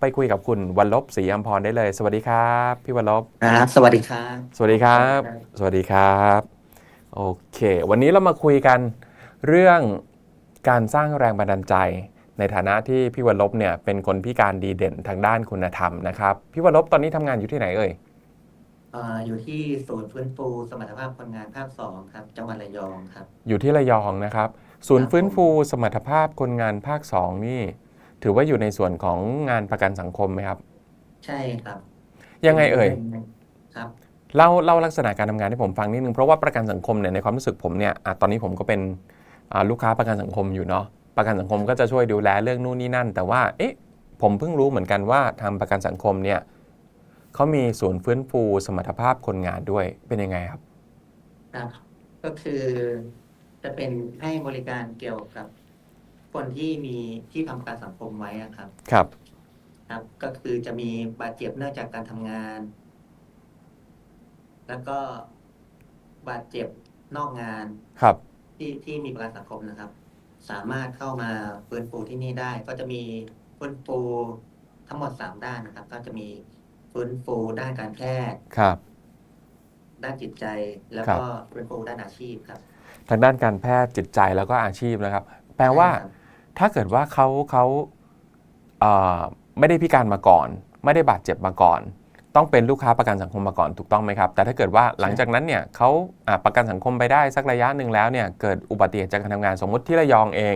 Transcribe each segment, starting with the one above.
ไปคุยกับคุณวันลบศรีอัมพรได้เลย สวัสดีครับ พี่วันลบครับ สวัสดีครับ สวัสดีครับ สวัสดีครับโอเค วันนี้เรามาคุยกันเรื่องการสร้างแรงบันดาลใจ ในฐานะที่พี่วันลบเนี่ยเป็นคนพิการดีเด่นทางด้านคุณธรรมนะครับพี่วันลบตอนนี้ทำงานอยู่ที่ไหนเอ่ยอ่าอยู่ที่ศูนย์ฟื้นฟูสมรรถภาพคนงานภาคสองครับจังหวัดระยองครับ อยู่ที่ระยองนะครับ ศูนย์ครับฟื้นฟูสมรรถภาพคนงานภาค2นี่ ถือว่าอยู่ในส่วนของงานประกันสังคมไหมครับ ใช่ครับ ยังไงเอ่ยครับเล่าเล่าลักษณะการทำงานให้ผมฟังนิดนึงเพราะว่าประกันสังคมเนี่ยในความรู้สึกผมเนี่ยอะตอนนี้ผมก็เป็นอ่าลูกค้าประกันสังคมอยู่เนาะประกันสังคมก็จะช่วยดูแลเรื่องนู่นนี่นั่น แต่ว่าเอ๊ะผมเพิ่งรู้เหมือนกันว่าทำประกันสังคมเนี่ยเขามีศูนย์ฟื้นฟูสมรรถภาพคนงานด้วยเป็นยังไงครับครับ ก็คือจะเป็นให้บริการเกี่ยวกับ คนที่มีที่ทำประกันสังคมไว้อะครับ ครับ ครับ ก็คือจะมีบาดเจ็บเนื่องจากการทำงาน แล้วก็บาดเจ็บนอกงาน ครับ ที่ที่มีประกันสังคมนะครับ สามารถเข้ามาฟื้นฟูที่นี่ได้ ก็จะมีฟื้นฟูทั้งหมดสามด้านนะครับ ก็จะมีฟื้นฟูด้านการแพทย์ ครับ ด้านจิตใจ แล้วครับก็ฟื้นฟูด้านอาชีพครับทางด้านการแพทย์จิตใจแล้วก็อาชีพนะครับ แปลว่าใช่ครับ ถ้าเกิดว่าเขาเขาเอ่อไม่ได้พิการมาก่อน ไม่ได้บาดเจ็บมาก่อน ต้องเป็นลูกค้าประกันสังคมมาก่อนถูกต้องไหมครับ แต่ถ้าเกิดว่าหลังจากนั้นเนี่ยเขาอ่าประกันสังคมไปได้สักระยะหนึ่งแล้วเนี่ยเกิดอุบัติเหตุจากการทำงานสมมุติที่ระยองเอง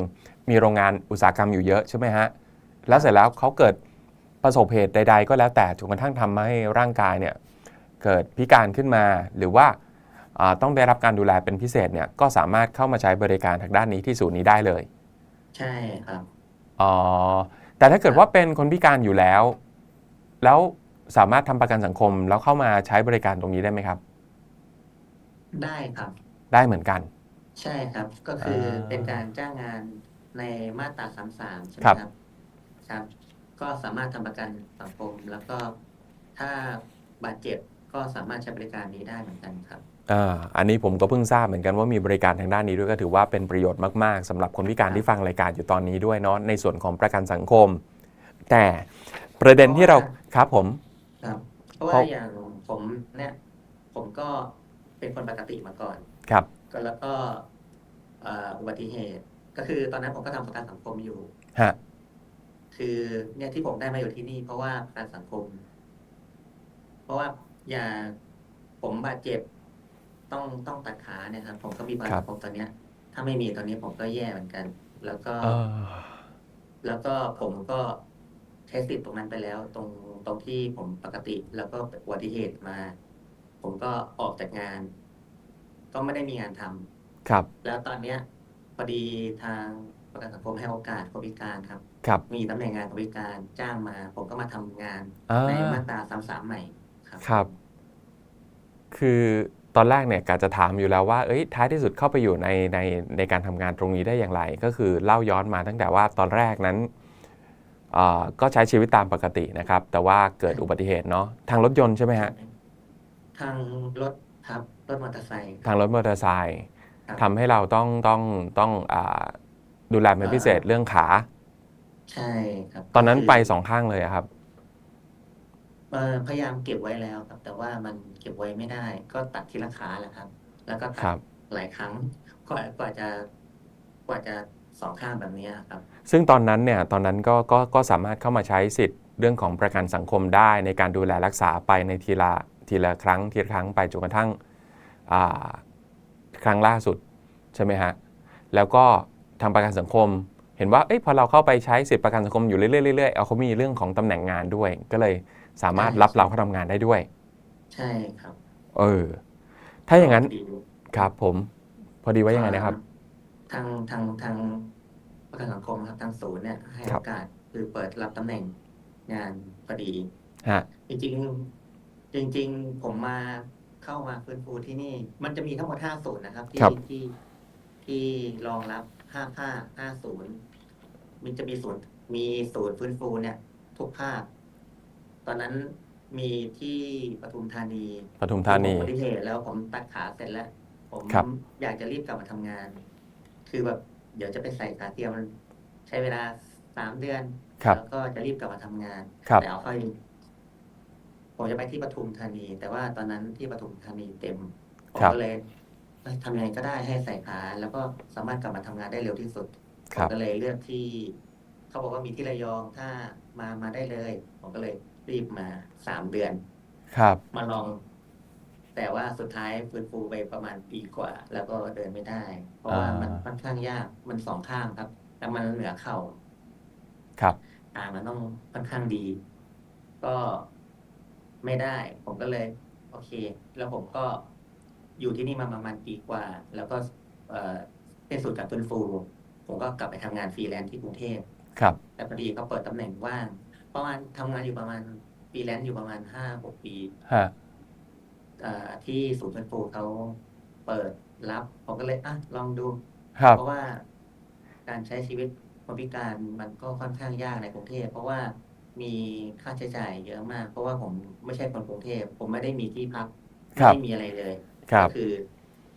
มีโรงงานอุตสาหกรรมอยู่เยอะใช่ไหมฮะแล้วเสร็จแล้วเขาเกิดประสบเหตุใด ๆ ก็แล้วแต่จนกระทั่งทำให้ร่างกายเนี่ยเกิดพิการขึ้นมาหรือว่าอ่าต้องได้รับการดูแลเป็นพิเศษเนี่ยก็สามารถเข้ามาใช้บริการทางด้านนี้ที่ศูนย์นี้ได้เลย ใช่ครับ อ๋อ แต่ถ้าเกิดว่าเป็นคนพิการอยู่แล้ว แล้วสามารถทำประกันสังคมแล้วเข้ามาใช้บริการตรงนี้ได้ไหมครับ ได้ครับ ได้เหมือนกัน ใช่ครับ ก็คืออาเป็นการจ้างงานในมาตราสามสามใช่ไหมครับ ครับ ครับ ก็สามารถทำประกันสังคมแล้วก็ถ้าบาดเจ็บก็สามารถใช้บริการนี้ได้เหมือนกันครับ อ่าอันนี้ผมก็เพิ่งทราบเหมือนกันว่ามีบริการทางด้านนี้ด้วยก็ถือว่าเป็นประโยชน์มาก ๆสำหรับคนพิการที่ฟังรายการอยู่ตอนนี้ด้วยเนาะในส่วนของประกันสังคม แต่ประเด็นที่เราครับผมครับเพราะเพว่าราะอย่างผมเนี่ยผมก็เป็นคนปกติมาก่อน ครับ ก็แล้วก็เอ่ออุบัติเหตุ ก็คือตอนนั้นผมก็ทำประกันสังคมอยู่ฮะคือเนี่ยที่ผมได้มาอยู่ที่นี่ เพราะว่าประกันสังคม เพราะว่าอย่างผมบาดเจ็บ ต้องต้องตัดขาเนี่ยครับ ผมก็มีประกันสังคมตอนเนี้ย ถ้าไม่มีตอนนี้ผมก็แย่เหมือนกัน แล้วก็ เอ่อแล้วก็ผมก็ใช้สิทธิ์ตรงนั้นไปแล้ว ตรงตรงที่ผมปกติแล้วก็อุบัติเหตุมา ผมก็ออกจากงาน ก็ไม่ได้มีงานทำครับ แล้วตอนเนี้ยพอดีทางประกันสังคมให้โอกาสคนพิการครับ ครับมีตำแหน่งงานคนพิการจ้างมา ผมก็มาทำงานอ่าในมาตราสามสามใหม่ครับ ครับ คือ ตอนแรกเนี่ยกาจะถามอยู่แล้วว่าเอ้ยท้ายที่สุดเข้าไปอยู่ในในในการทำงานตรงนี้ได้อย่างไร ก็คือเล่าย้อนมาตั้งแต่ว่าตอนแรกนั้นอ่าก็ใช้ชีวิตตามปกตินะครับ แต่ว่าเกิดอุบัติเหตุเนาะทางรถยนต์ใช่ไหมฮะทางรถครับรถมอเตอร์ไซค์ทางรถมอเตอร์ไซค์ครับทำให้เราต้องต้องต้องอาดูแลเป็นพิเศษเรื่องขา ใช่ครับ ตอนนั้นก็คืไปสองข้างเลยอะครับเอ่อ พยายามเก็บไว้แล้วครับ แต่ว่ามันเก็บไว้ไม่ได้ ก็ตัดทีละขาแหละครับ แล้วก็คตัรัดบหลายครั้งกว่ากว่าจะกว่าจะสองข้างแบบนี้ครับ ซึ่งตอนนั้นเนี่ยตอนนั้นก็ก็ก็สามารถเข้ามาใช้สิทธิ์เรื่องของประกันสังคมได้ในการดูแลรักษาไปในทีละทีละครั้งทีละครั้งไปจนกระทั่งอ่าครั้งล่าสุดใช่ไหมฮะแล้วก็ทางประกันสังคม เห็นว่าเอ้ยพอเราเข้าไปใช้สิทธิประกันสังคมอยู่เรื่อยๆเรื่อยๆเอาเขามีเรื่องของตำแหน่งงานด้วย ก็เลย สามารถใช่รับเราเข้าทำงานได้ด้วย ใช่ครับเออ ถ้าอย่างนั้นพดีครับผม พอดีว่ายังไงนะครับ ทางทางทางประกันสังคมครับทางศูนย์เนี่ยให้ครัโอบกาสคือเปิดรับตำแหน่งงานพอดีฮะจริงๆจริงๆผมมาเข้ามาฟื้นฟูที่นี่ มันจะมีทั้งหมดห้าศูนย์นะครับ ที่ครับที่ที่รองรับห้าภาคห้าศูนย์มันจะมีศูนย์มีศูนย์ฟื้นฟูเนี่ย ทุกภาค ตอนนั้นมีที่ปทุมธานีปทุมธานีผมอุบัติเหตุแล้วผมตัดขาเสร็จแล้ว ผมครับ อยากจะรีบกลับมาทำงาน คือแบบเดี๋ยวจะไปใส่ขาเทียมมันใช้เวลาสามเดือน ครับ แล้วก็จะรีบกลับมาทำงาน ครับ แต่เอาเข้าจริงผมจะไปที่ปทุมธานี แต่ว่าตอนนั้นที่ปทุมธานีเต็ม ผมครับ ก็เลยเอ้ยทำยังไงก็ได้ให้ใส่ขาแล้วก็สามารถกลับมาทำงานได้เร็วที่สุดคผมรับ ก็เลยเลือกที่ เขาบอกว่ามีที่ระยองถ้ามามาได้เลย ผมก็เลย รีบมาสามเดือน ครับ มาลอง แต่ว่าสุดท้ายฟื้นฟูไปประมาณปีกว่า แล้วก็เดินไม่ได้ เพราะว่าอ่ามั มันค่อนข้างยากมันสองข้างครับ แล้วมันเหนือเข่า ครับ อ่ามันต้องค่อนข้างดี ก็ไม่ได้ ผมก็เลย โอเค แล้วผมก็อยู่ที่นี่มาประมาณปีกว่า แล้วก็เอ่อเป็นสูตรกับฟื้นฟู ผมก็กลับไปทำงานฟรีแลนซ์ที่กรุงเทพ ครับ แต่พอดีก็เปิดตำแหน่งว่าง ประมาณทำงานอยู่ประมาณฟรีแลนซ์อยู่ประมาณห้าหกปีฮะเอ่อที่ศูนย์ฟื้นฟูเขาเปิดรับผมก็เลยอะลองดู ครับ เพราะว่าการใช้ชีวิตคนพิการมันก็ค่อนข้างยากในกรุงเทพเพราะว่ามีค่าใช้จ่ายเยอะมาก เพราะว่าผมไม่ใช่คนกรุงเทพผมไม่ได้มีที่พักครัไม่บได้มีอะไรเลย ครับ ก็คือ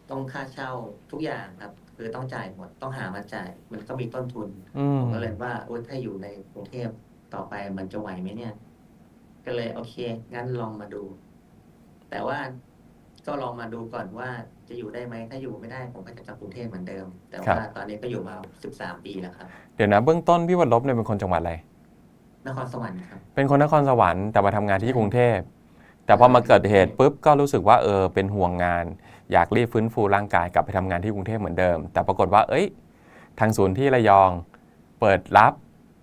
ต้องค่าเช่าทุกอย่างครับ คือต้องจ่ายหมดต้องหามาจ่าย มันก็มีต้นทุนอืมผมก็เลยว่าโอ้ถ้าอยู่ในกรุงเทพ ต่อไปมันจะไหวไหมเนี่ย ก็เลยโอเค งั้นลองมาดู แต่ว่าก็ลองมาดูก่อนว่าจะอยู่ได้ไหมถ้าอยู่ไม่ได้ผมก็จะกลับกรุงเทพเหมือนเดิม แต่ครับว่าตอนนี้ก็อยู่มาสิบสามปีแล้วครับ เดี๋ยวนะเบื้องต้นพี่วันลบเนี่ยเป็นคนจังหวัดอะไร นครสวรรค์ครับ เป็นคนนครสวรรค์แต่มาทำงานที่กรุงเทพ แต่พอมาเกิดเหตุปุ๊บก็รู้สึกว่าเออเป็นห่วงงาน อยากรีบฟื้นฟูร่างกายกลับไปทำงานที่กรุงเทพเหมือนเดิม แต่ปรากฏว่า เอ้ย ทางศูนย์ที่ระยอง เปิดรับ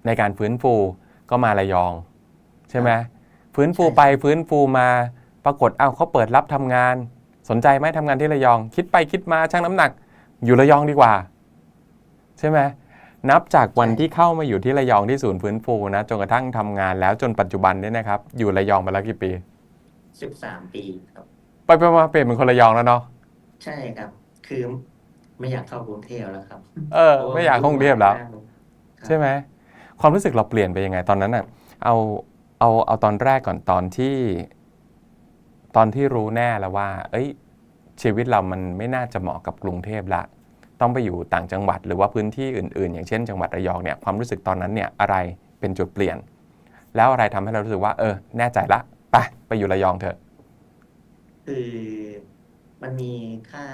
ในการฟื้นฟู ก็มาระยอง ใช่ไหมฟื้นฟูไปฟื้นฟูมาปรากฏอ้าวเขาเปิดรับทำงาน สนใจไหมทำงานที่ระยอง คิดไปคิดมาชั่งน้ำหนัก อยู่ระยองดีกว่า ใช่ไหมนับจากวันที่เข้ามาอยู่ที่ระยองที่ศูนย์ฟื้นฟูนะจนกระทั่งทำงานแล้วจนปัจจุบันเนี่ยนะครับ อยู่ระยองมาแล้วกี่ปีสิบสามปีครับ ไปไปมาเปลี่ยนเป็นคนระยองแล้วเนาะใช่ครับ คือไม่อยากเข้ากรุงเทพแล้วครับ เออ ไม่อยากเข้ากรุงเทพแล้วครับใช่ไหม ความรู้สึกเราเปลี่ยนไปยังไงตอนนั้นอะเอาเอาเอาตอนแรกก่อนตอนที่ ตอนที่รู้แน่แล้วว่า เอ้ย ชีวิตเรามันไม่น่าจะเหมาะกับกรุงเทพละต้องไปอยู่ต่างจังหวัดหรือว่าพื้นที่อื่น ๆ อย่างเช่น จังหวัดระยองเนี่ยความรู้สึกตอนนั้นเนี่ยอะไรเป็นจุดเปลี่ยน แล้วอะไรทำให้เรารู้สึกว่า เออ แน่ใจละไปไปอยู่ระยองเถอะ คือมันมีค่า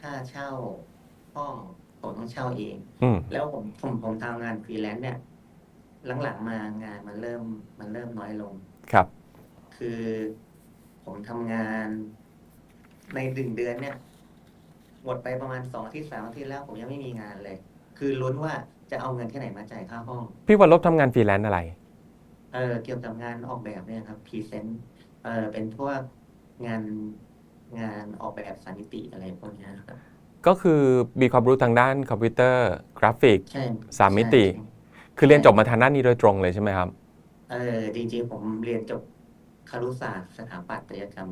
ค่าเช่าห้องผมต้องเช่าเองอืมแล้วผมผมผมทำงานฟรีแลนซ์เนี่ย หลังๆมางานมันเริ่มมันเริ่มน้อยลง ครับ คือผมทำงานในหนึ่งเดือนเนี่ย หมดไปประมาณสองอาทิตย์สามอาทิตย์แล้ว ผมยังไม่มีงานเลย คือลุ้นว่าจะเอาเงินที่ไหนมาจ่ายค่าห้อง พี่วันลบทำงานฟรีแลนซ์อะไร เออเกี่ยวกับงานออกแบบเนี่ยครับพรีเซนต์เออเป็นพวกงานงานออกแบบสามมิติอะไรพวกเนี้ยครับก็คือมีความรู้ทางด้านคอมพิวเตอร์กราฟิก ใช่สามมิติ ใช่ คือเรียนจบมาทางด้านนี้โดยตรงเลยใช่ไหมครับ เออจริงๆ ผมเรียนจบครุศาสตร์สถาปัตยกรรม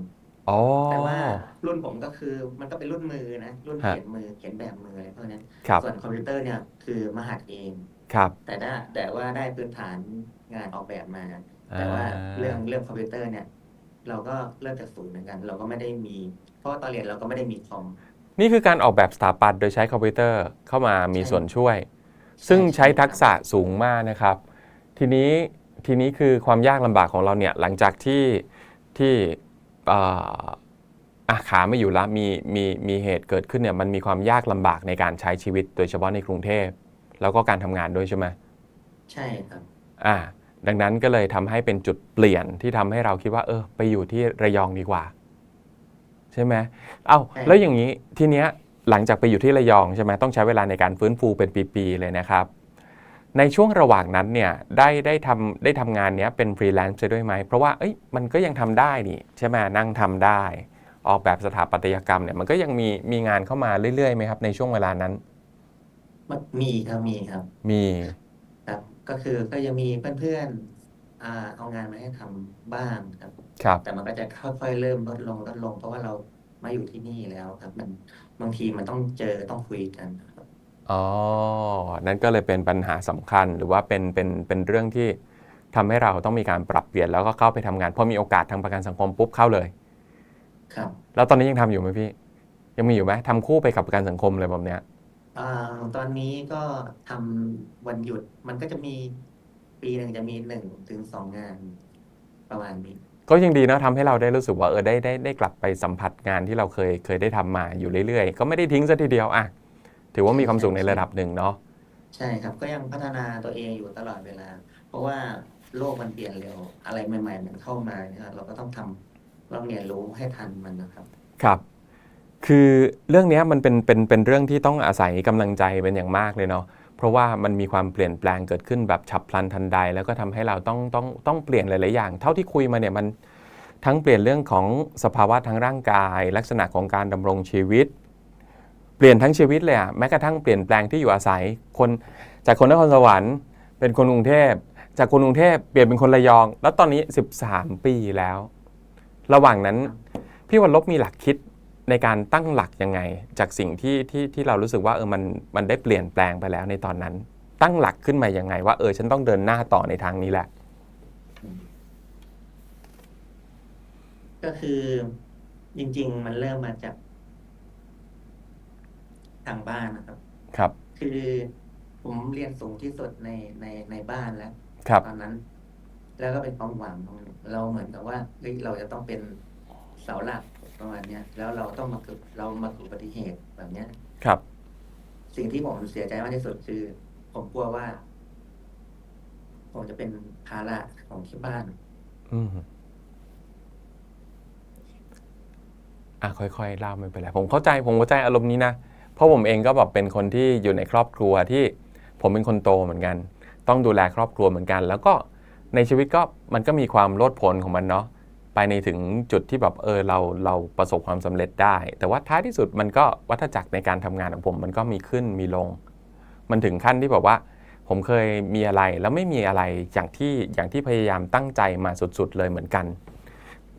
อ๋อ แต่ว่ารุ่นผมก็คือมันก็เป็นรุ่นมือนะ รุ่นฮะ เขียนมือเขียนแบบมืออะไรพวกนี้น ครับส่วนคอมพิวเตอร์เนี่ยคือมหัดเอง ครับแต่ได้แต่ว่าได้พื้นฐานงานออกแบบมา แต่ว่าอ่าเรื่องเรื่องคอมพิวเตอร์เนี่ย เราก็เริ่มจากศูนย์เหมือนกัน เราก็ไม่ได้มี เพราะว่าตอนเรียนเราก็ไม่ได้มีคอม นี่คือการออกแบบสถาปัตย์โดยใช้คอมพิวเตอร์เข้ามามีใช่ ส่วนช่วย ซึ่งใช่ใช้ครับทักษะสูงมากนะครับ ทีนี้ทีนี้คือความยากลำบากของเราเนี่ยหลังจากที่ที่เอ่ออะขาไม่อยู่แล้วมีมีมีเหตุเกิดขึ้นเนี่ยมันมีความยากลำบากในการใช้ชีวิตโดยเฉพาะในกรุงเทพ แล้วก็การทำงานด้วยใช่ไหมใช่ครับ อ่า ดังนั้นก็เลยทำให้เป็นจุดเปลี่ยนที่ทำให้เราคิดว่าเออ ไปอยู่ที่ระยองดีกว่า ใช่ไหมเอ้าใช่แล้วอย่างนี้ทีเนี้ย หลังจากไปอยู่ที่ระยองใช่ไหมต้องใช้เวลาในการฟื้นฟูเป็นปีๆเลยนะครับ ในช่วงระหว่างนั้นเนี่ยได้ได้ทำได้ทำงานเนี้ยเป็นฟรีแลนซ์ไปด้วยไหมเพราะว่าเอ้ยมันก็ยังทำได้นี่ใช่ไหมนั่งทำได้ ออกแบบสถาปัตยกรรมเนี่ยมันก็ยังมีมีงานเข้ามาเรื่อยๆไหมครับ ในช่วงเวลานั้นมันมีครับมีครับ มีครับก็คือก็ยังมีเพื่อนๆอ่าเอางานมาให้ทำบ้างครับ ครับ แต่มันก็จะค่อยๆเริ่มลดลงลดลง เพราะว่าเรา มาอยู่ที่นี่แล้วครับมันบางทีมันต้องเจอต้องคุยกันครับอ๋อ นั่นก็เลยเป็นปัญหาสำคัญหรือว่าเป็นเป็นเป็นเรื่องที่ทำให้เราต้องมีการปรับเปลี่ยนแล้วก็เข้าไปทำงานพอมีโอกาสทางประกันสังคมปุ๊บเข้าเลย ครับแล้วตอนนี้ยังทำอยู่ไหมพี่ ยังมีอยู่ไหมทำคู่ไปกับประกันสังคมเลยแบบเนี้ยอ่าตอนนี้ก็ทำวันหยุดมันก็จะมีปีหนึ่งจะมีหนึ่งถึงสองงานประมาณนี้ ก็ยังดีนะทำให้เราได้รู้สึกว่าเออได้ได้ได้กลับไปสัมผัสงานที่เราเคยเคยได้ทำมาอยู่เรื่อยๆ ก็ไม่ได้ทิ้งซะทีเดียวอะถือว่ามีความสุขในระดับหนึ่งเนาะใช่ครับก็ยังพัฒนาตัวเองอยู่ตลอดเวลา เพราะว่าโลกมันเปลี่ยนเร็วอะไรใหม่ๆมันเข้ามาเนี่ยเราก็ต้องทำเราเรียนรู้ให้ทันมันนะครับ ครับ คือเรื่องเนี้ยมันเป็นเป็นเป็นเรื่องที่ต้องอาศัยกำลังใจเป็นอย่างมากเลยเนาะ เพราะว่ามันมีความเปลี่ยนแปลงเกิดขึ้นแบบฉับพลันทันใด แล้วก็ทำให้เราต้องต้องต้องเปลี่ยนหลาย ๆ อย่าง เท่าที่คุยมาเนี่ยมันทั้งเปลี่ยนเรื่องของสภาวะทางร่างกาย ลักษณะของการดำรงชีวิต เปลี่ยนทั้งชีวิตเลยอะแม้กระทั่งเปลี่ยนแปลงที่อยู่อาศัยคนจากคนนครสวรรค์ เป็นคนกรุงเทพจากคนกรุงเทพเปลี่ยนเป็นคนระยอง แล้วตอนนี้ 13 ปีแล้ว ระหว่างนั้นพี่วันลบมีหลักคิด ในการตั้งหลักยังไง จากสิ่งที่ที่ที่เรารู้สึกว่าเออมันมันได้เปลี่ยนแปลงไปแล้วในตอนนั้น ตั้งหลักขึ้นมายังไง ว่าเออฉันต้องเดินหน้าต่อในทางนี้แหละ ก็คือจริง ๆ มันเริ่มมาจากทางบ้านนะครับ ครับ คือผมเรียนสูงที่สุดในในในบ้านแล้วครับตอนนั้น แล้วก็เป็นความหวังของเราเหมือนกับว่าเฮ้ยเราจะต้องเป็นเสาหลัก ประมาณเนี้ยแล้วเราต้องมาเกิดเรามาเกิดอุบัติเหตุแบบเนี้ย ครับ สิ่งที่ผมเสียใจมากที่สุดคือ ผมกลัวว่า ผมจะเป็นภาระของที่บ้าน อืมอะค่อยๆเล่าไม่เป็นไรผมเข้าใจผมเข้าใจอารมณ์นี้นะ เพราะผมเองก็แบบเป็นคนที่อยู่ในครอบครัวที่ผมเป็นคนโตเหมือนกัน ต้องดูแลครอบครัวเหมือนกัน แล้วก็ในชีวิตก็มันก็มีความโลดโผนของมันเนาะ ไปในถึงจุดที่แบบเออเราเราประสบความสำเร็จได้ แต่ว่าท้ายที่สุดมันก็วัฏจักรในการทำงานของผม มันก็มีขึ้นมีลง มันถึงขั้นที่แบบว่า ผมเคยมีอะไรแล้วไม่มีอะไรอย่างที่อย่างที่พยายามตั้งใจมาสุดๆเลยเหมือนกัน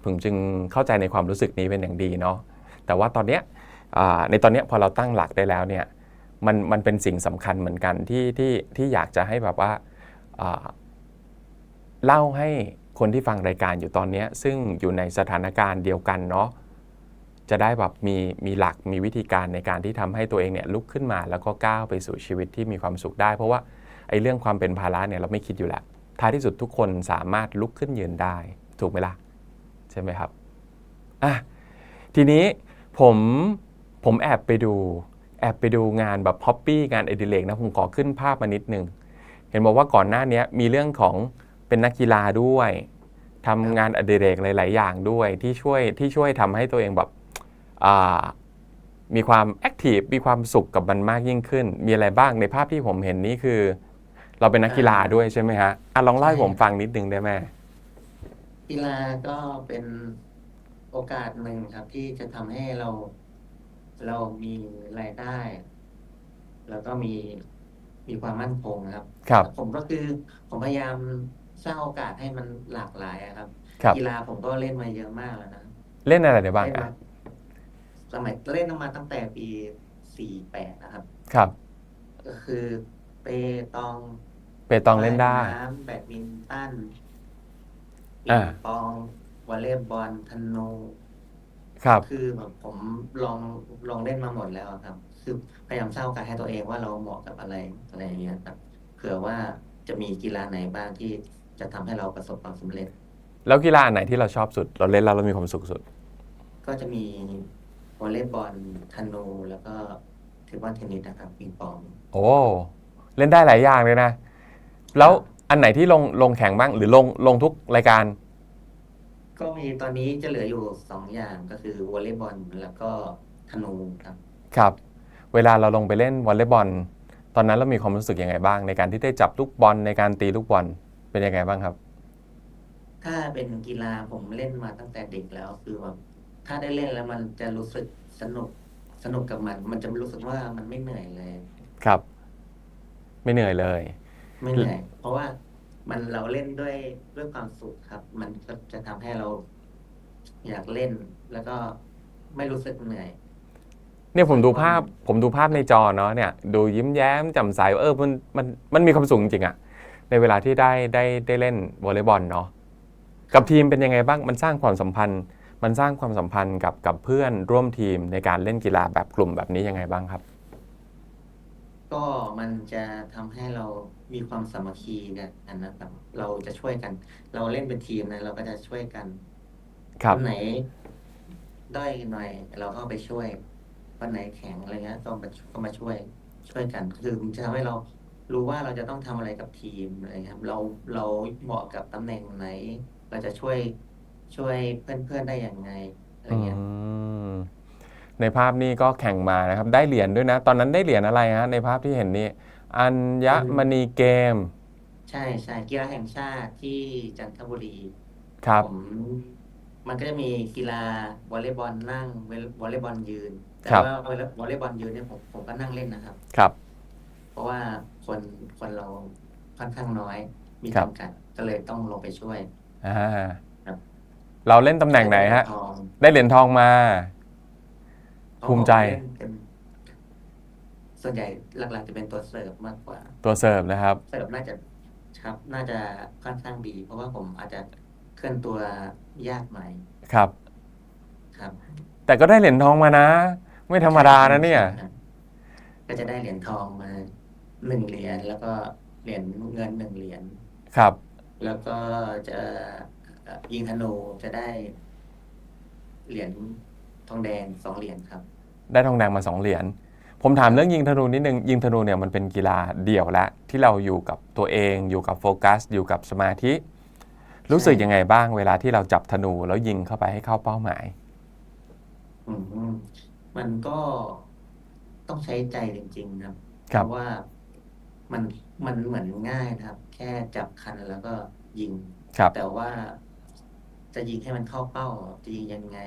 ผมจึงเข้าใจในความรู้สึกนี้เป็นอย่างดีเนาะแต่ว่าตอนเนี้ยในตอนเนี้ยพอเราตั้งหลักได้แล้วเนี่ยมันมันเป็นสิ่งสำคัญเหมือนกันที่ที่ที่อยากจะให้แบบว่าเล่าให้ คนที่ฟังรายการอยู่ตอนนี้ซึ่งอยู่ในสถานการณ์เดียวกันเนาะจะได้แบบมีมีหลักมีวิธีการในการที่ทำให้ตัวเองเนี่ยลุกขึ้นมาแล้วก็ก้าวไปสู่ชีวิตที่มีความสุขได้ เพราะว่าไอ้เรื่องความเป็นภาระเนี่ยเราไม่คิดอยู่แล้วท้ายที่สุดทุกคนสามารถลุกขึ้นยืนได้ ถูกไหมล่ะใช่ไหมครับอะทีนี้ผมผมแอบไปดู แอบไปดูงานแบบฮอปปี้งานเอดิเรกนะผมขอขึ้นภาพมานิดนึง เห็นบอกว่าก่อนหน้านี้มีเรื่องของ เป็นนักกีฬาด้วยทำงานอดิเรกหลาย ๆ อย่างด้วยที่ช่วยที่ช่วยทำให้ตัวเองแบบอ่ามีความแอคทีฟมีความสุขกับมันมากยิ่งขึ้น มีอะไรบ้างในภาพที่ผมเห็นนี่คือ เราเป็นนักกีฬาด้วยใช่ไหมฮะอะลองเล่าให้ผมฟังนิดนึงได้ไหมกีฬาก็เป็นโอกาสหนึ่งครับ ที่จะทำให้เรา เรามีรายได้ แล้วก็มีมีความมั่นคงนะครับ ครับ ผมก็คือผมพยายาม สร้างโอกาสให้มันหลากหลายอะครับ ครับ กีฬาผมก็เล่นมาเยอะมากแล้วนะเล่นอะไรได้บ้างเล่นอะมาสมัยเล่นมาตั้งแต่ปีสี่แปดนะครับ ครับ ก็คือเปตองเปตองเล่นได้ ว่ายน้ำแบดมินตันปิอ่างปองวอลเลย์บอลธนูครับ คือแบบผมลองลองเล่นมาหมดแล้วครับ คือพยายามสร้างโอกาสให้ตัวเองว่าเราเหมาะกับอะไรอะไรอย่างเงี้ยครับเผื่อว่าจะมีกีฬาไหนบ้างที่ จะทำให้เราประสบความสำเร็จ แล้วกีฬาอันไหนที่เราชอบสุด เราเล่นแล้วเรามีความสุขสุด ก็จะมีวอลเลย์บอลธนูแล้วก็เทเบิลเทนนิสนะครับปิงปองโอ้เล่นได้หลายอย่างเลยนะ แล้วอันไหนที่ลงลงแข่งบ้างหรือลงลงทุกรายการ ก็มีตอนนี้จะเหลืออยู่สองอย่างก็คือวอลเลย์บอลแล้วก็ธนูครับ ครับ เวลาเราลงไปเล่นวอลเลย์บอลตอนนั้นเรามีความรู้สึกยังไงบ้าง ในการที่ได้จับลูกบอลในการตีลูกบอล เป็นยังไงบ้างครับ ถ้าเป็นกีฬาผมเล่นมาตั้งแต่เด็กแล้วคือแบบถ้าได้เล่นแล้วมันจะรู้สึกสนุกสนุกกับมัน มันจะรู้สึกว่ามันไม่เหนื่อยเลย ครับ ไม่เหนื่อยเลย ไม่เหนื่อยเพราะว่ามันเราเล่นด้วยด้วยความสุขครับ มันก็จะทำให้เรา อยากเล่นแล้วก็ไม่รู้สึกเหนื่อย เนี่ยผมดูภาพ ผมดูภาพในจอเนาะเนี่ย ดูยิ้มแย้มแจ่มใสเออมันมันมันมีความสุขจริงๆอะ ในเวลาที่ได้ได้ได้เล่นวอลเลย์บอลเนาะกับทีมเป็นยังไงบ้างมันสร้างความสัมพันธ์ มันสร้างความสัมพันธ์กับกับเพื่อนร่วมทีมในการเล่นกีฬาแบบกลุ่มแบบนี้ยังไงบ้างครับกก็มันจะทำให้เรามีความสามัคคีกันนะครับ เราจะช่วยกัน เราเล่นเป็นทีมนะเราก็จะช่วยกันครับนไหนด้อยหน่อย เราก็ไปช่วยวันไหนแข็งอะไรเงี้ยก็มาก็มาช่วยช่วยกัน คือมันจะทำให้เรา รู้ว่าเราจะต้องทำอะไรกับทีมอะไรเงี้ยครับ เราเราเหมาะกับตำแหน่งไหน เราจะช่วยช่วยเพื่อนๆได้อย่างไงอะไรอืเงี้ยมในภาพนี้ก็แข่งมานะครับ ได้เหรียญด้วยนะ ตอนนั้นได้เหรียญอะไรฮะในภาพที่เห็นนี่อัญมณีเกม ใช่ใช่กีฬาแห่งชาติที่จันทบุรีครับผมมันก็จะมีกีฬาวอลเลย์บอลนั่งวอลเลย์บอลยืน แต่ครับว่าวอลเลย์วอลเลย์บอลยืนเนี่ยผมผมก็นั่งเล่นนะครับ ครับ เพราะว่าคนคนเราค่อนข้างน้อย มีครับจำกัดก็เลยต้องลงไปช่วยอ่าครับเราเล่นตำแหน่งไหนฮะทองได้เหรียญทองมาเพราะภูมิใจผเล่นเป็นส่วนใหญ่หลักๆจะเป็นตัวเสิร์ฟมากกว่า ตัวเสิร์ฟนะครับ เสิร์ฟน่าจะครับ น่าจะค่อนข้างดี เพราะว่าผมอาจจะเคลื่อนตัวยากหน่อยครับ ครับ แต่ก็ได้เหรียญทองมานะ ไม่ธรรมดานะเนี่ยครับก็จะได้เหรียญทองมา หนึ่งเหรียญแล้วก็เหรียญเงินหนึ่งเหรียญครับ แล้วก็จะเอ่อยิงธนูจะได้ เหรียญทองแดงสองเหรียญครับ ได้ทองแดงมาสองเหรียญผมถามเรื่องยิงธนูนิดนึงยิงธนูเนี่ยมันเป็นกีฬาเดี่ยวและ ที่เราอยู่กับตัวเองอยู่กับโฟกัส อยู่กับสมาธิ รู้สึกยังไงบ้างเวลาที่เราจับธนูแล้วยิงเข้าไปให้เข้าเป้าหมาย อืมมันก็ต้องใช้ใจจริง ๆ ครับ ครับ เพราะว่า มันมันเหมือนง่ายนะครับ แค่จับคันแล้วก็ยิง ครับ แต่ว่าจะยิงให้มันเข้าเป้าจะยิงยังไง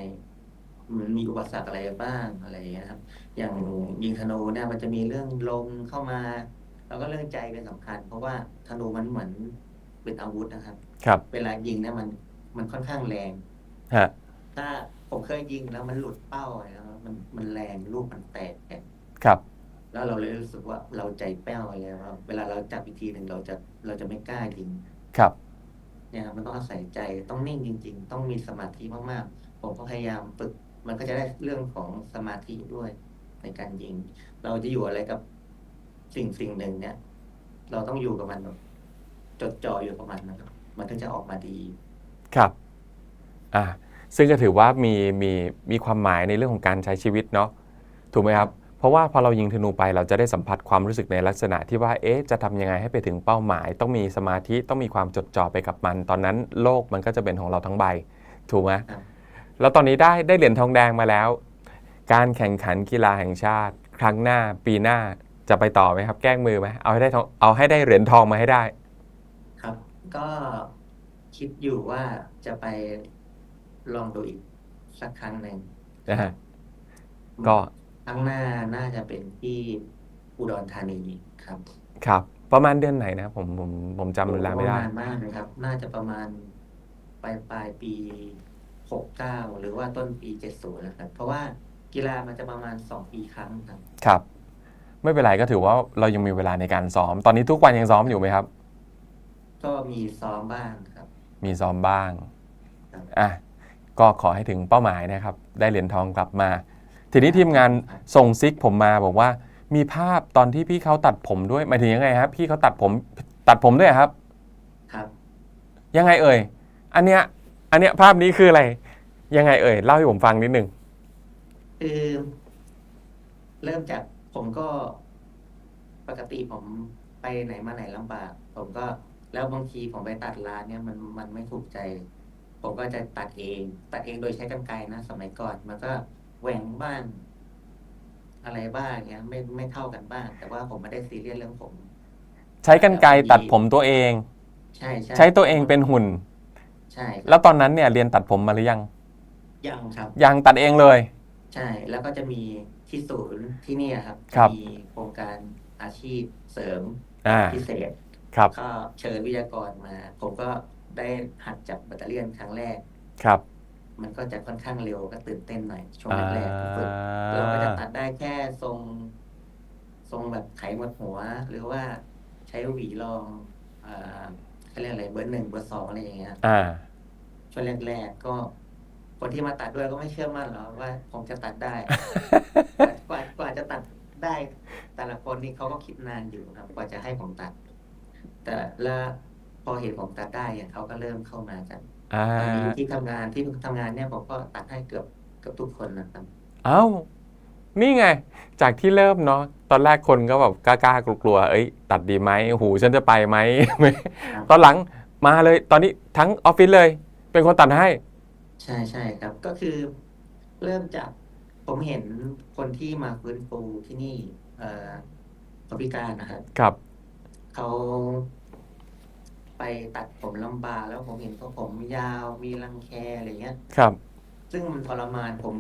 มันมีอุปสรรคอะไรบ้างอะไรอย่างเงี้ยครับ อย่างยิงธนูเนี่ยมันจะมีเรื่องลมเข้ามา แล้วก็เรื่องใจเป็นสำคัญ เพราะว่าธนูมันเหมือนเป็นอาวุธนะครับ ครับเวลายิงเนี่ยมันมันค่อนข้างแรง ฮะถ้าผมเคยยิงแล้วมันหลุดเป้าแล้วมันมันแรงลูกมันแตก ครับ แล้วเราเลยรู้สึกว่าเราใจแป้วแล้วว่าเวลาเราจับอีกทีหนึ่งเราจะเราจะไม่กล้ายิงครับ เนี่ยครับมันต้องอาศัยใจต้องนิ่งจริง ๆ ต้องมีสมาธิมากๆ ผมก็พยายามฝึก มันก็จะได้เรื่องของสมาธิด้วยในการยิง เราจะอยู่อะไรกับสิ่งสิ่งหนึ่งเนี่ย เราต้องอยู่กับมันแบบจดจ่ออยู่กับมันนะครับมันก็จะออกมาดีครับอ่าซึ่งก็ถือว่ามีมีมีความหมายในเรื่องของการใช้ชีวิตเนาะถูกไหมครับเพ ราะว่าพอเรายิงธนูไปเราจะได้สัมผัสความรู้สึกในลักษณะที่ว่าเอ๊ะจะทำยังไงให้ไปถึงเป้าหมาย ต้องมีสมาธิต้องมีความจดจ่อไปกับมัน ตอนนั้นโลกมันก็จะเป็นของเราทั้งใบ ถูกไหมครับแล้วตอนนี้ได้ได้เหรียญทองแดงมาแล้ว การแข่งขันกีฬาแห่งชาติ ครั้งหน้าปีหน้าจะไปต่อไหมครับ แกล้งมือไหมเอาให้ได้ทองเอาให้ได้เหรียญทองมาให้ได้ ครับ ก็คิดอยู่ว่าจะไปลองดูอีกสักครั้งหนึ่งนะฮะก็ ครั้งหน้าน่าจะเป็นที่อุดรธานีครับครับ ประมาณเดือนไหนนะผมผมผมจำเวลาไม่ได้นานมากนะครับ น่าจะประมาณปลายปลายปีหกเก้าหรือว่าต้นปีเจ็ดศูนย์นะครับ เพราะว่ากีฬามันจะประมาณสองปีครั้งครับ ครับ ไม่เป็นไรก็ถือว่าเรายังมีเวลาในการซ้อม ตอนนี้ทุกวันยังซ้อมอยู่ไหมครับ ก็มีซ้อมบ้างครับ มีซ้อมบ้าง ครับ อะ ก็ขอให้ถึงเป้าหมายนะครับ ได้เหรียญทองกลับมา ทีนี้ทีมงานส่งซิกผมมาบอกว่า มีภาพตอนที่พี่เขาตัดผมด้วยหมายถึงยังไงครับ พี่เขาตัดผมตัดผมด้วยเหรอครับ ครับ ยังไงเอ่ย อันเนี้ย อันเนี้ยภาพนี้คืออะไร ยังไงเอ่ย เล่าให้ผมฟังนิดนึงคือเริ่มจากผมก็ปกติผมไปไหนมาไหนลำบาก ผมก็แล้วบางทีผมไปตัดร้านเนี่ยมันมันไม่ถูกใจ ผมก็จะตัดเอง ตัดเองโดยใช้กรรไกรนะ สมัยก่อน มันก็ แหว่งบ้าง อะไรบ้างเงี้ยไม่ไม่เท่ากันบ้าง แต่ว่าผมไม่ได้ซีเรียสเรื่องผม ใช้กันไกรตัดผมตัวเอง ใช่ใช่ใช้ตัวเองเป็นหุ่น ใช่ครับแล้วตอนนั้นเนี่ยเรียนตัดผมมาหรือยัง ยังครับ ยังตัดเองเลย ใช่ แล้วก็จะมีที่ศูนย์ที่เนี่ยครับครัจะบมีโครงการอาชีพเสริมอ่าพิเศษ ครับก็เชิญวิทยากรมา ผมก็ได้หัดจับแบตเตอรี่ยนครั้งแรก ครับ มันก็จะค่อนข้างเร็วก็ตื่นเต้นหน่อยช่วงอ่าแรกๆฝึกเราก็จะตัดได้แค่ทรง ทรงแบบไขหมดหัว หรือว่าใช้หวีรองอ่าเขาเรียกอะไรเบอร์หนึ่งเบอร์สองอะไรอย่างเงี้ยอ่าช่วงแรกๆก็คนที่มาตัดด้วยก็ไม่เชื่อมั่นหรอกว่า ผมจะตัดได้ กว่ากว่าจะตัดได้ แต่ละคนนี่เขาก็คิดนานอยู่ครับ กว่าจะให้ผมตัด แต่แล้ว พอเห็นผมตัดได้เนี่ยเขาก็เริ่มเข้ามากันอ่าตอนนี้ที่ทำงานที่ทำงานเนี่ยผมก็ตัดให้เกือบเกือบทุกคนนะครับ เอ้านี่ไง จากที่เริ่มเนาะตอนแรกคนก็แบบกล้าๆกลัวๆเอ้ย ตัดดีไหมหูฉันจะไปไหม ตอนหลังมาเลยตอนนี้ทั้งออฟฟิศเลย เป็นคนตัดให้ ใช่ใช่ครับ ก็คือเริ่มจากผมเห็นคนที่มาฟื้นฟูที่นี่ เอ่อคนพิการนะครับ ครับ เขา ไปตัดผมลำบากแล้วผมเห็นเขาผมยาวมีรังแคอะไรเงี้ย ครับ ซึ่งมันทรมานผม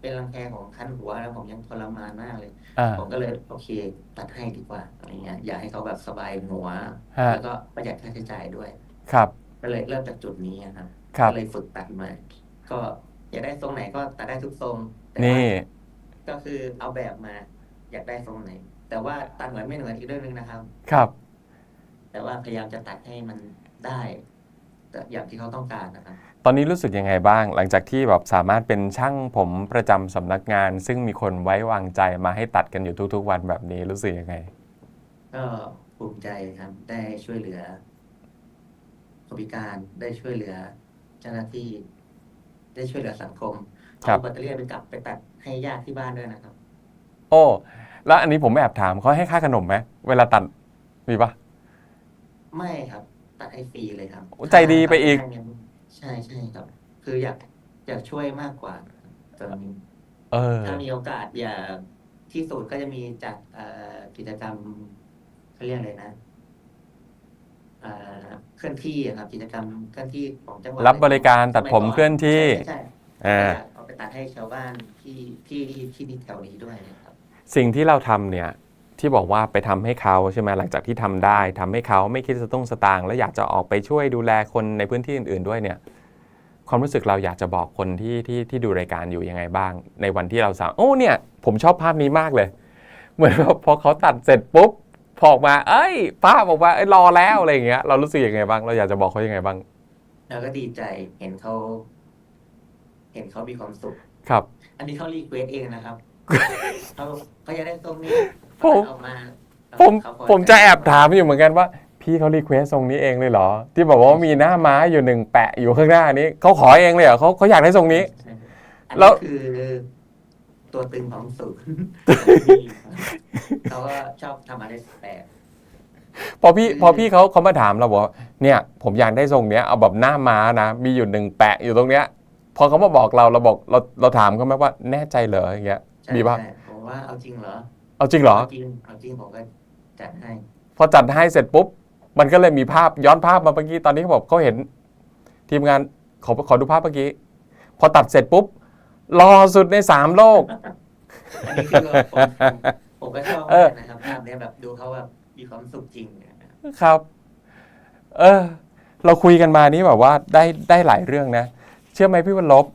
เป็นรังแคของคันหัวแล้วผมยังทรมานมากเลย อ่า ผมก็เลยโอเค ตัดให้ดีกว่าอะไรเงี้ย อยากให้เขาแบบสบายหัว ฮะ แล้วก็ประหยัดค่าใช้จ่ายด้วย ครับ ก็เลยเริ่มจากจุดนี้อะครับ ครับ ก็เลยฝึกตัดมา ก็อยากได้ทรงไหนก็ตัดได้ทุกทรง แต่ว่านี่ ก็คือเอาแบบมา อยากได้ทรงไหน แต่ว่าตัดเหมือนไม่เหมือนอีกเรื่องหนึงนะครับ ครับ แต่ว่าพยายามจะตัดให้มันได้แต่อย่างที่เขาต้องการนะครับตอนนี้รู้สึกยังไงบ้าง หลังจากที่แบบสามารถเป็นช่างผมประจำสำนักงาน ซึ่งมีคนไว้วางใจมาให้ตัดกันอยู่ทุก ๆ วันแบบนี้รู้สึกยังไง ก็ภูมิใจครับได้ช่วยเหลือคนพิการได้ช่วยเหลือเจ้าหน้าที่ ได้ช่วยเหลือสังคมครับเอาแบตเตอรี่ไปกลับไปตัดให้ญาติที่บ้านด้วยนะครับ โอ้ แล้วอันนี้ผมแอบถามเขาให้ค่าขนมไหมเวลาตัดมีปะ ไม่ครับ ตัดให้ฟรีเลยครับโอ้ใจดีไปอีก ใช่ใช่ครับ คืออยากอยากช่วยมากกว่าตอนนี้ เออ ถ้ามีโอกาสอย่าที่ศูนย์ก็จะมีจัดเอ่อกิจกรรมเขาเรียกอะไรนะเอ่อเคลื่อนที่อะครับ กิจกรรมเคลื่อนที่ของจังหวัดรับบริการตัดผมสยก่เคลื่อนที่ ใช่ใช่อ่าใช่เอาไปตัดให้ชาวบ้านที่ที่ที่ที่นี่แถวนี้ด้วยนะครับ สิ่งที่เราทำเนี่ย ที่บอกว่าไปทำให้เขาใช่ไหมหลังจากที่ทำได้ทำให้เขาไม่คิดสตุ้งสตางค์แล้วอยากจะออกไปช่วยดูแลคนในพื้นที่อื่น ๆด้วยเนี่ยความรู้สึกเราอยากจะบอกคนที่ที่ที่ดูรายการอยู่ยังไงบ้าง ในวันที่เราสามโอ้เนี่ย ผมชอบภาพนี้มากเลย เหมือนว่าพอเขาตัดเสร็จปุ๊บพอออกมา เอ้ยป้าบอกว่าเอ้ยรอแล้วอะไรอย่างเงี้ยเรารู้สึกยังไงบ้าง เราอยากจะบอกเขายังไงบ้างแล้วก็ดีใจเห็นเขาเห็นเขามีความสุขครับ อันนี้เขารีเควสเองนะครับเขาเขาอยากได้ตรงนี้ ผม เอามาผมเขาพผมจะแอบถามอยู่เหมือนกันว่า พี่เขารีเควสทรงนี้เองเลยเหรอ ที่บอกว่ามีหน้าม้าอยู่หนึ่งแปะอยู่ข้างหน้านี้เขาขอเองเลยเหรอเขาเขาอยากได้ทรงนี้ ใช่อันแล้นี้ว คือ ตัวตึงของสูงเขาก็ชอบทำอะไรแปลก พอพี่พอพี่เขาเขามาถามเราบอกว่าเนี่ย ผมอยากได้ทรงเนี้ยเอาแบบหน้าม้านะ มีอยู่หนึ่งแปะอยู่ตรงเนี้ย พอเขามาบอกเราเราบอกเราเราถามเขาไหมว่าแน่ใจเหรออย่างเงี้ย ใช่มีปะ ใช่ผมว่าเอาจริงเหรอ เอาจริงเหรอ จริงเอาจริงผมก็จัดให้พอจัดให้เสร็จปุ๊บ มันก็เลยมีภาพย้อนภาพมาเมื่อกี้ตอนนี้เขาบอกเขาเห็น ทีมงานขอขอดูภาพเมื่อกี้ พอตัดเสร็จปุ๊บรอสุดในสามโลก อันนี้คือผมผมผมก็ชอบเออมากนะครับภาพเนี้ยแบบดูเขาแบบมีความสุขจริงเนี่ยนะครับ เออ เราคุยกันมานี่แบบว่าได้ได้หลายเรื่องนะ เชื่อไหมพี่วันลบ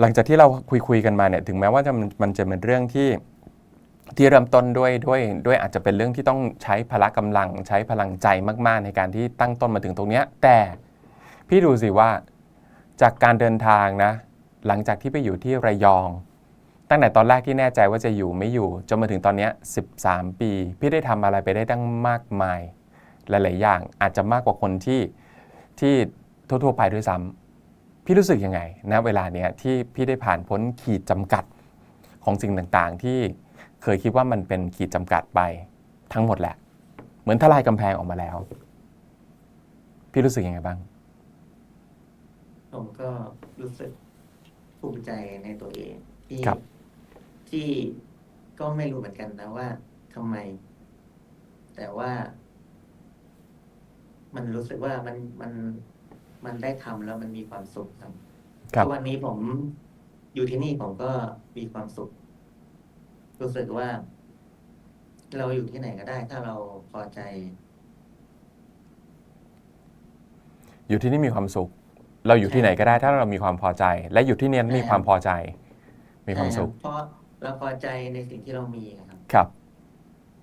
หลังจากที่เราคุยคุยกันมาเนี่ย ถึงแม้ว่าจะมันมันจะเป็นเรื่องที่ ที่เริ่มต้นด้วยด้วยด้วยอาจจะเป็นเรื่องที่ต้องใช้พละกำลังใช้พลังใจมากๆ ในการที่ตั้งต้นมาถึงตรงเนี้ยแต่พี่ดูสิว่าจากการเดินทางนะ หลังจากที่ไปอยู่ที่ระยอง ตั้งแต่ตอนแรกที่แน่ใจว่าจะอยู่ไม่อยู่จนมาถึงตอนนี้ 13 ปี พี่ได้ทำอะไรไปได้ตั้งมากมาย หลาย ๆ อย่างอาจจะมากกว่าคนที่ที่ทั่ว ๆ ไปด้วยซ้ำพี่รู้สึกยังไงณเวลาเนี้ยที่พี่ได้ผ่านพ้นขีดจำกัดของสิ่งต่างๆที่ เคยคิดว่ามันเป็นขีดจำกัดไปทั้งหมดแหละ เหมือนทลายกำแพงออกมาแล้ว พี่รู้สึกยังไงบ้าง ผมก็รู้สึกภูมิใจในตัวเอง ที่ครับ ที่ก็ไม่รู้เหมือนกันนะว่าทำไม แต่ว่า มันรู้สึกว่ามันมันมันได้ทำแล้วมันมีความสุขครับ ครับ ทุกวันนี้ผมอยู่ที่นี่ผมก็มีความสุข รู้สึกว่า เราอยู่ที่ไหนก็ได้ ถ้าเราพอใจ อยู่ที่นี่มีความสุข เราอยู่ที่ไหนก็ได้ ถ้าเรามีความพอใจ และอยู่ที่เนี้ยมีความพอใจ มีความสุขใช่รับเพราะเราพอใจในสิ่งที่เรามีครับ ครับ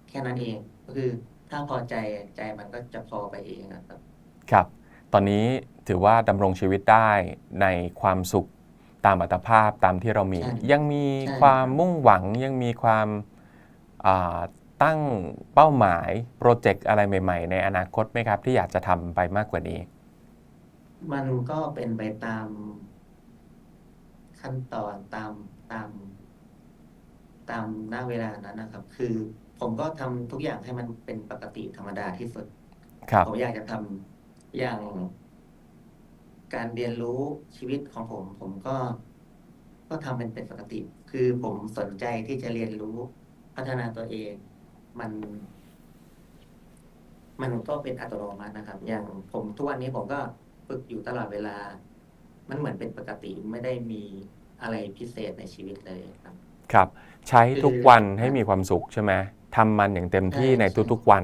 แค่นั้นเองก็คือ ถ้าพอใจใจมันก็จะพอไปเองนะครับ ครับ ตอนนี้ถือว่าดำรงชีวิตได้ในความสุข ตามอัตภาพตามที่เรามี ใช่ยังมีใช่ ความมุ่งหวังยังมีความอ่าตั้งเป้าหมายโปรเจกต์อะไรใหม่ ๆ ในอนาคตไหมครับ ที่อยากจะทำไปมากกว่านี้ มันก็เป็นไปตามขั้นตอนตามตาม ตามหน้าเวลานั้นนะครับ คือผมก็ทำทุกอย่างให้มันเป็นปกติธรรมดาที่สุด ครับ ผมอยากจะทำอย่าง การเรียนรู้ชีวิตของผม ผมก็ ก็ทำเป็นเป็นปกติ คือผมสนใจที่จะเรียนรู้พัฒนาตัวเอง มัน มันก็เป็นอัตโนมัตินะครับ อย่างผมทุกวันนี้ผมก็ฝึกอยู่ตลอดเวลา มันเหมือนเป็นปกติไม่ได้มีอะไรพิเศษในชีวิตเลยครับ ครับ ใช้ทุกวันให้มีความสุขใช่ไหมทำมันอย่างเต็มที่ใช่ในใช่ ทุกๆวัน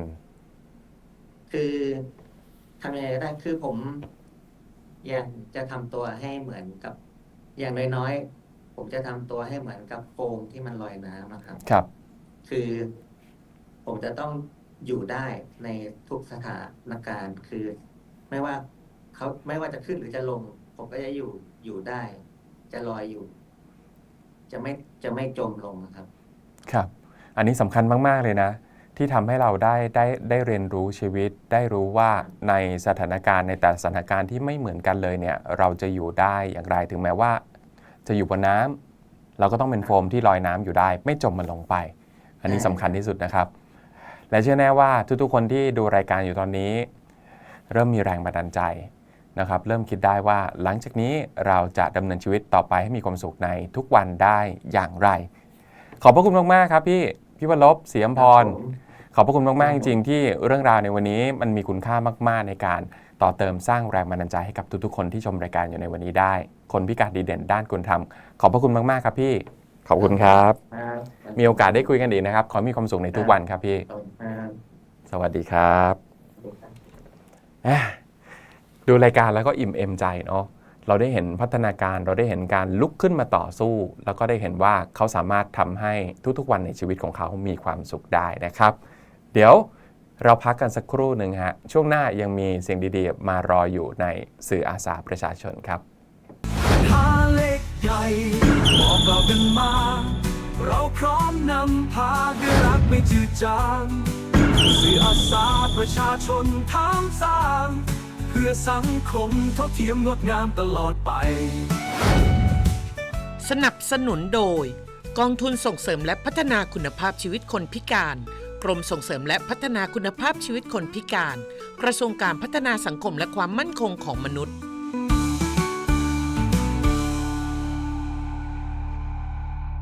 คือทำยังไงก็ได้คือผมอ ยากจะทำตัวให้เหมือนกับ อย่างน้อยๆผมจะทำตัวให้เหมือนกับโฟมที่มันลอยน้ำนะครับ ครับ คือผมจะต้องอยู่ได้ในทุกสถานการณ์ คือไม่ว่าเขาไม่ว่าจะขึ้นหรือจะลง ผมก็จะอยู่อยู่ได้ จะลอยอยู่ จะไม่จะไม่จมลงนะครับ ครับ อันนี้สำคัญมาก ๆ เลยนะ ที่ทำให้เราได้ได้ได้เรียนรู้ชีวิต ได้รู้ว่าในสถานการณ์ในแต่สถานการณ์ที่ไม่เหมือนกันเลยเนี่ยเราจะอยู่ได้อย่างไรถึงแม้ว่า จะอยู่บนน้ำเราก็ต้องเป็นโฟมที่ลอยน้ำอยู่ได้ ไม่จมมันลงไป อันนี้สำคัญที่สุดนะครับ และเชื่อแน่ว่าทุกๆคนที่ดูรายการอยู่ตอนนี้ เริ่มมีแรงบันดาลใจนะครับ เริ่มคิดได้ว่าหลังจากนี้เราจะดำเนินชีวิตต่อไปให้มีความสุขในทุกวันได้อย่างไร ขอบพระคุณมากๆครับพี่ พี่วรลบเสียมพร ขอบพระคุณมาก ๆ จริง ๆ ที่เรื่องราวในวันนี้มันมีคุณค่ามาก ๆ ในการต่อเติมสร้างแรงบันดาลใจให้กับทุก ๆ คนที่ชมรายการอยู่ในวันนี้ได้ คนพิการดีเด่นด้านคุณธรรม ขอบพระคุณมาก ๆ ครับพี่ ขอบคุณครับครับมีโอกาสได้คุยกันอีกนะครับ ขอให้มีความสุขในทุกวันครับพี่ขอบคุณครับสวัสดีครับสวัสดีครับอะดูรายการแล้วก็อิ่มเอมใจเนาะ เราได้เห็นพัฒนาการเราได้เห็นการลุกขึ้นมาต่อสู้ แล้วก็ได้เห็นว่าเขาสามารถทำให้ทุกๆวันในชีวิตของเขามีความสุขได้นะครับ เดี๋ยวเราพักกันสักครู่หนึ่งฮะ ช่วงหน้ายังมีเสียงดีๆ มารออยู่ในสื่ออาสาประชาชนครับหาเล็กใหญ่บอกเรากันมา เราพร้อมนำพาด้วยรักไม่จืดจางสื่ออาสาประชาชนทำสร้าง เพื่อสังคมเท่าเทียมงดงามตลอดไป สนับสนุนโดย กองทุนส่งเสริมและพัฒนาคุณภาพชีวิตคนพิการ กรมส่งเสริมและพัฒนาคุณภาพชีวิตคนพิการ กระทรวงการพัฒนาสังคมและความมั่นคงของมนุษย์